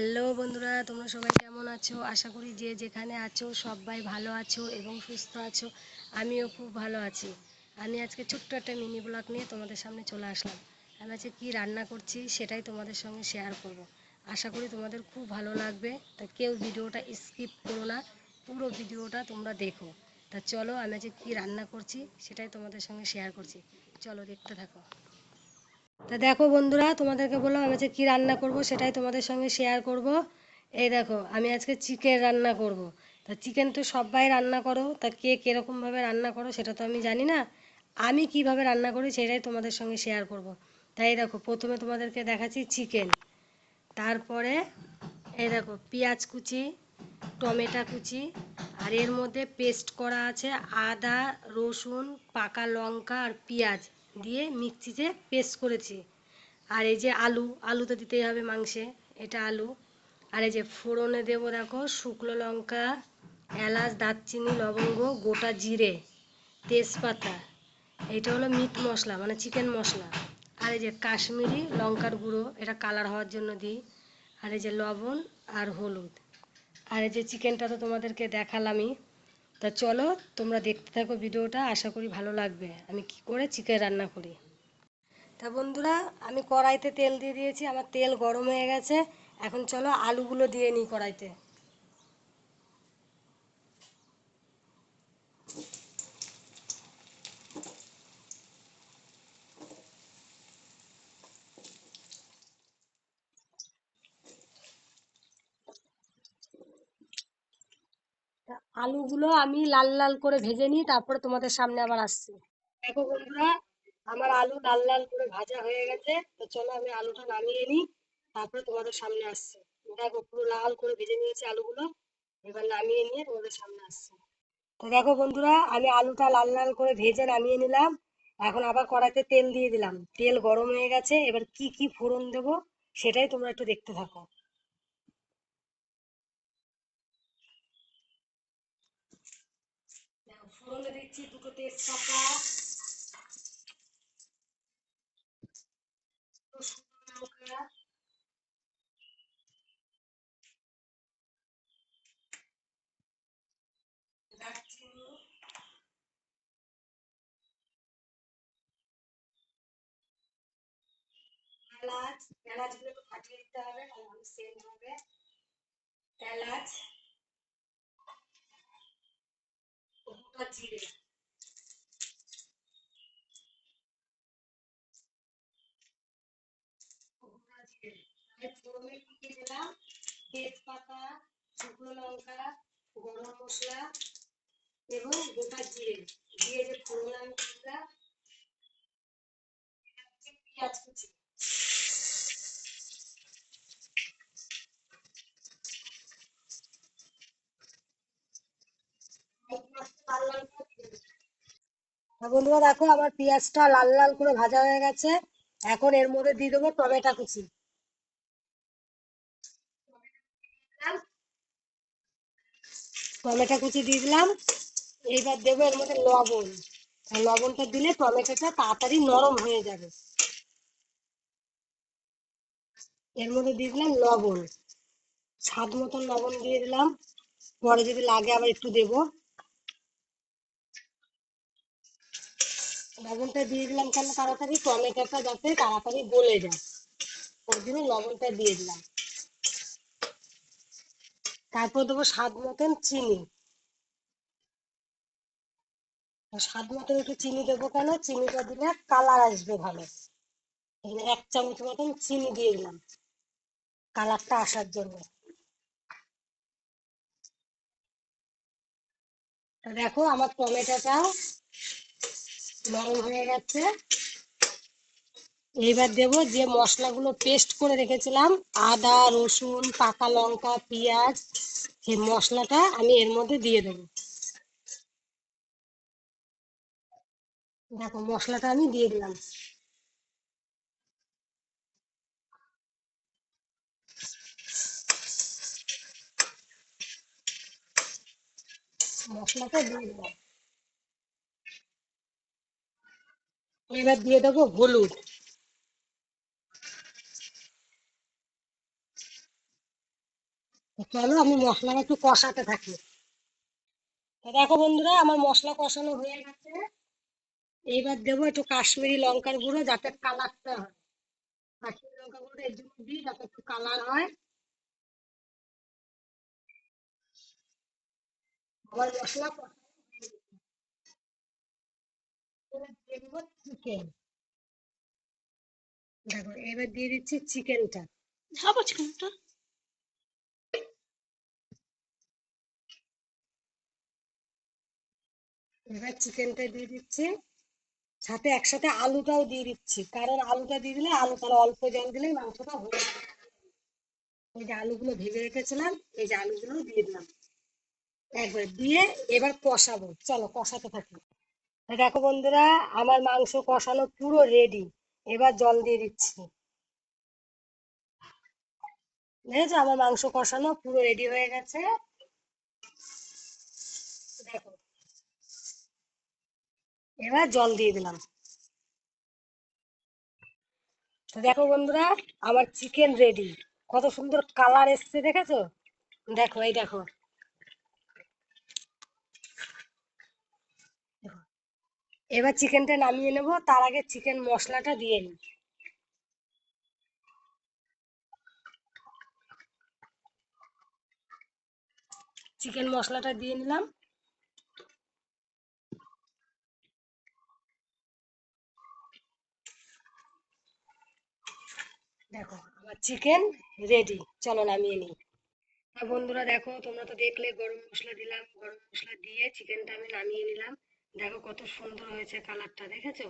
Hello বন্ধুরা, তোমরা সবাই কেমন আছো? আশা করি যে যেখানে আছো সবাই ভালো আছো এবং সুস্থ আছো। আমিও খুব ভালো আছি। আমি আজকে ছোট্ট একটা মিনি ব্লগ নিয়ে তোমাদের সামনে চলে আসলাম। আমি আজকে কী রান্না করছি সেটাই তোমাদের সঙ্গে শেয়ার করব। আশা করি তোমাদের খুব ভালো লাগবে। তা কেউ ভিডিওটা স্কিপ করো না, পুরো ভিডিওটা তোমরা দেখো। তা চলো আমি আজকে কী রান্না করছি সেটাই তোমাদের সঙ্গে শেয়ার করছি। চলো দেখতে থাকো। তা দেখো বন্ধুরা, তোমাদেরকে বললাম আমি আজকে কী রান্না করব সেটাই তোমাদের সঙ্গে শেয়ার করব। এই দেখো, আমি আজকে চিকেন রান্না করব। তা চিকেন তো সবাই রান্না করো, তা কে কীরকমভাবে রান্না করো সেটা তো আমি জানি না। আমি কীভাবে রান্না করি সেটাই তোমাদের সঙ্গে শেয়ার করব। তাই দেখো, প্রথমে তোমাদেরকে দেখাচ্ছি চিকেন তারপরে এই দেখো, পেঁয়াজ কুচি, টমেটো কুচি, আর এর মধ্যে পেস্ট করা আছে আদা, রসুন, পাকা লঙ্কা আর পেঁয়াজ। দিয়ে মিক্সিতে পেস্ট করেছি। আর এই যে আলু আলু তো দিতেই হবে মাংসে, এটা আলু। আর এই যে ফোড়নে দেবো দেখো শুকনো লঙ্কা, এলাচ, দারচিনি, লবঙ্গ, গোটা জিরে, তেজপাতা। এটা হলো মিট মশলা মানে চিকেন মশলা। আর এই যে কাশ্মীরি লঙ্কার গুঁড়ো, এটা কালার হওয়ার জন্য দিই। আর এই যে লবণ আর হলুদ। আর এই যে চিকেনটা তো তোমাদেরকে দেখালামই। তা চলো, তোমরা দেখতে থাকো ভিডিওটা, আশা করি ভালো লাগবে। আমি কি করে চিকেন রান্না করি? তা বন্ধুরা, আমি কড়াইতে তেল দিয়ে দিয়েছি, আমার তেল গরম হয়ে গেছে। এখন চলো আলুগুলো দিয়ে নিই কড়াইতে। আলুগুলো আমি লাল লাল করে ভেজে নিই তারপরে তোমাদের সামনে আবার আসছি। দেখো বন্ধুরা, আমার আলু লাল লাল করে ভাজা হয়ে গেছে। তো চলো আমি আলুটা নামিয়ে নিই, তারপরে তোমাদের সামনে আসছি। দেখো পুরো লাল করে ভেজে নিয়েছি আলুগুলো। এবার নামিয়ে নিয়ে তোমাদের সামনে আসছি। তো দেখো বন্ধুরা, আমি আলুটা লাল লাল করে ভেজে নামিয়ে নিলাম। এখন আবার কড়াইতে তেল দিয়ে দিলাম। তেল গরম হয়ে গেছে, এবার কি কি ফোড়ন দেবো সেটাই তোমরা একটু দেখতে থাকো। ফোড়নে দিচ্ছি দুটো তেজপাতা। এলাচ এলাচগুলো একটু ফাটিয়ে দিতে হবে তাহলে সেন্ট হবে। এলাচ। গোটা জিরে গোটা জিরে তাহলে ফোড়নে কি কি দিলাম তেজপাতা শুকনো লঙ্কা গরম মশলা এবং গোটা জিরে দিয়ে যে ফোড়ন আমি দিলাম পেঁয়াজ কুচি বন্ধুরা দেখো আমার পেঁয়াজটা লাল লাল করে ভাজা হয়ে গেছে। এখন এর মধ্যে দিয়ে দেবো টমেটো কুচি। টমেটো কুচি দিয়ে দিলাম। এইবার দেবো এর মধ্যে লবণ। লবণটা দিলে টমেটোটা তাড়াতাড়ি নরম হয়ে যাবে। এর মধ্যে দিয়ে দিলাম লবণ। স্বাদ মতন লবণ দিয়ে দিলাম। পরে যদি লাগে আবার একটু দেবো। লবণটা দিয়ে দিলাম কেন তাড়াতাড়ি, টমেটোটা যাতে তাড়াতাড়ি গলে যায়। ওর জন্য লবণটা দিয়ে দিলাম। তারপর দেবো স্বাদ মতন চিনি। স্বাদ মতন একটু চিনি দেবো কেন? চিনিটা দিলে কালার আসবে ভালো। এক চামচ মতন চিনি দিয়ে দিলাম কালারটা আসার জন্য। দেখো আমার টমেটোটা নরম হয়ে গেছে। এইবার দেব যে মশলাগুলো পেস্ট করে রেখেছিলাম, আদা, রসুন, পাকা লঙ্কা, পেঁয়াজ, সেই মশলাটা আমি এর মধ্যে দিয়ে দেবো। দেখো মশলাটা আমি দিয়ে দিলাম। মশলাটা দিয়ে দিলাম। এবার দিয়ে দেবো হলুদ। চলো আমি মশলাটা একটু কষাতে থাকি। দেখো বন্ধুরা, আমার মশলা কষানো হয়ে গেছে। এইবার দেবো একটু কাশ্মীরি লঙ্কার গুঁড়ো যাতে কালারটা হয়। কাশ্মীরি লঙ্কার গুঁড়ো এর জন্য দিই যাতে একটু কালার হয়। আমার মশলা। দেবো চিকেন দেখো এবার দিয়ে দিচ্ছি চিকেনটা খাব চিকেনটা এবার চিকেনটা দিয়ে দিচ্ছি। সাথে একসাথে আলুটাও দিয়ে দিচ্ছি। কারণ আলুটা দিয়ে দিলে আলু তাহলে অল্প জল দিলে মাংসটা হয়ে যাবে। এই যে আলুগুলো ভেজে রেখেছিলাম এই যে আলুগুলো দিয়ে দিলাম। একবার দিয়ে এবার কষাবো। চলো কষাতে থাকি। দেখো বন্ধুরা, আমার মাংস কষানো পুরো রেডি এবার জল দিয়ে দিচ্ছি। দেখেছ? আমার মাংস কষানো পুরো রেডি হয়ে গেছে। দেখো। এবার জল দিয়ে দিলাম। দেখো বন্ধুরা, আমার চিকেন রেডি কত সুন্দর কালার এসছে, দেখেছ? দেখো, এই দেখো। এবার চিকেনটা নামিয়ে নেব, তার আগে চিকেন মশলাটা দিয়ে নিই। চিকেন মশলাটা দিয়ে নিলাম। দেখো, আমার চিকেন রেডি চলো নামিয়ে নিই। তা বন্ধুরা, দেখো, তোমরা তো দেখলে, গরম মশলা দিলাম, গরম মশলা দিয়ে চিকেনটা আমি নামিয়ে নিলাম। দেখো কত সুন্দর হয়েছে কালারটা, দেখেছ?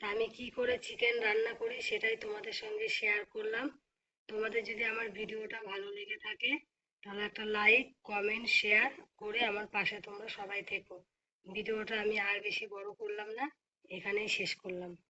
তা আমি কি করে চিকেন রান্না করি সেটাই তোমাদের সঙ্গে শেয়ার করলাম। তোমাদের যদি আমার ভিডিওটা ভালো লেগে থাকে, তাহলে একটা লাইক কমেন্ট শেয়ার করে আমার পাশে তোমরা সবাই থেকো। ভিডিওটা আমি আর বেশি বড় করলাম না, এখানেই শেষ করলাম।